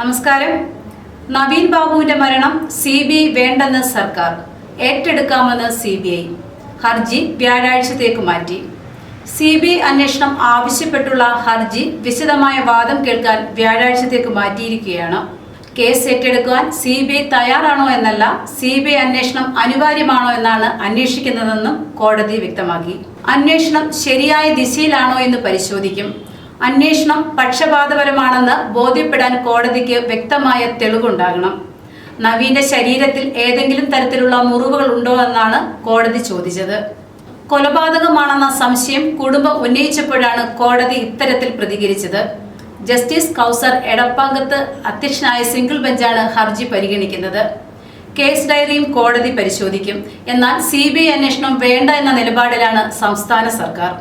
നമസ്കാരം. നവീൻ ബാബുവിന്റെ മരണം സി ബി ഐ വേണ്ടെന്ന് സർക്കാർ. ഏറ്റെടുക്കാമെന്ന് സി ബി ഐ. ഹർജി വ്യാഴാഴ്ചത്തേക്ക് മാറ്റി. സി ബി ഐ അന്വേഷണം ആവശ്യപ്പെട്ടുള്ള ഹർജി വിശദമായ വാദം കേൾക്കാൻ വ്യാഴാഴ്ചത്തേക്ക് മാറ്റിയിരിക്കുകയാണ്. കേസ് ഏറ്റെടുക്കുവാൻ സി ബി ഐ തയ്യാറാണോ എന്നല്ല സി ബി ഐ അന്വേഷണം അനിവാര്യമാണോ എന്നാണ് അന്വേഷിക്കുന്നതെന്നും കോടതി വ്യക്തമാക്കി. അന്വേഷണം ശരിയായ ദിശയിലാണോ എന്ന് പരിശോധിക്കും. അന്വേഷണം പക്ഷപാതപരമാണെന്ന് ബോധ്യപ്പെടാൻ കോടതിക്ക് വ്യക്തമായ തെളിവുണ്ടാകണം. നവീന്റെ ശരീരത്തിൽ ഏതെങ്കിലും തരത്തിലുള്ള മുറിവുകൾ ഉണ്ടോ എന്നാണ് കോടതി ചോദിച്ചത്. കൊലപാതകമാണെന്ന സംശയം കുടുംബം ഉന്നയിച്ചപ്പോഴാണ് കോടതി ഇത്തരത്തിൽ പ്രതികരിച്ചത്. ജസ്റ്റിസ് കൗസർ എടപ്പാങ്കത്ത് അധ്യക്ഷനായ സിംഗിൾ ബെഞ്ചാണ് ഹർജി പരിഗണിക്കുന്നത്. കേസ് ഡയറിയും കോടതി പരിശോധിക്കും. എന്നാൽ സി ബി ഐ അന്വേഷണം വേണ്ട എന്ന നിലപാടിലാണ് സംസ്ഥാന സർക്കാർ.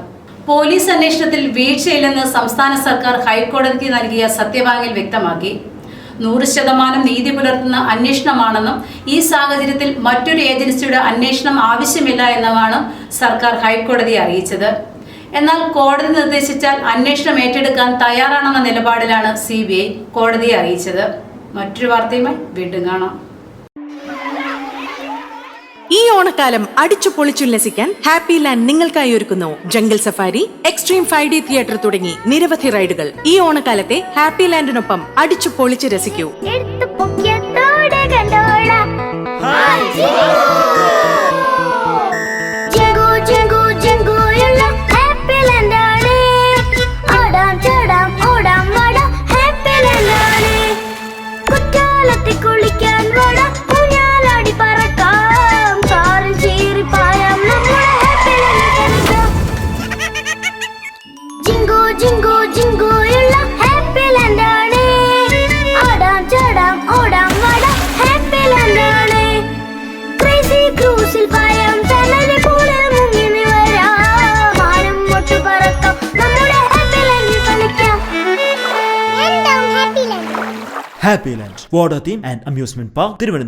പോലീസ് അന്വേഷണത്തിൽ വീഴ്ചയില്ലെന്ന് സംസ്ഥാന സർക്കാർ ഹൈക്കോടതിക്ക് നൽകിയ സത്യവാങ്ങിൽ വ്യക്തമാക്കി. നൂറ് ശതമാനം നീതി പുലർത്തുന്ന അന്വേഷണമാണെന്നും ഈ സാഹചര്യത്തിൽ മറ്റൊരു ഏജൻസിയുടെ അന്വേഷണം ആവശ്യമില്ല എന്നുമാണ് സർക്കാർ ഹൈക്കോടതിയെ അറിയിച്ചത്. എന്നാൽ കോടതി നിർദ്ദേശിച്ചാൽ അന്വേഷണം ഏറ്റെടുക്കാൻ തയ്യാറാണെന്ന നിലപാടിലാണ് സി കോടതിയെ അറിയിച്ചത്. മറ്റൊരു വാർത്തയുമായി വീണ്ടും കാണാം. ഈ ഓണക്കാലം അടിച്ചു പൊളിച്ചുല്ലസിക്കാൻ ഹാപ്പി ലാൻഡ് നിങ്ങൾക്കായി ഒരുക്കുന്നു. Jungle safari extreme five D theatre തുടങ്ങി നിരവധി റൈഡുകൾ. ഈ ഓണക്കാലത്തെ ഹാപ്പി ലാൻഡിനൊപ്പം അടിച്ചു പൊളിച്ച് രസിക്കൂ. ജിങ്കു ജിങ്കു ജിങ്കുയുള്ള ഹാപ്പി ലാൻഡാണ് ഓടാം ചാടാം ഓടാം വാടാം ഹാപ്പി ലാൻഡാണ് ക്രേസി ക്രൂസിൽ പായാം തലയിൽ കൂടെ മുങ്ങി നിവരാം മാനം മുട്ടു പറക്കാം നമ്മുടെ ഹാപ്പി ലാൻഡിൽ കളിക്കാം എന്താ Happy Land water theme and amusement park amusement park, Thiruvananthapuram.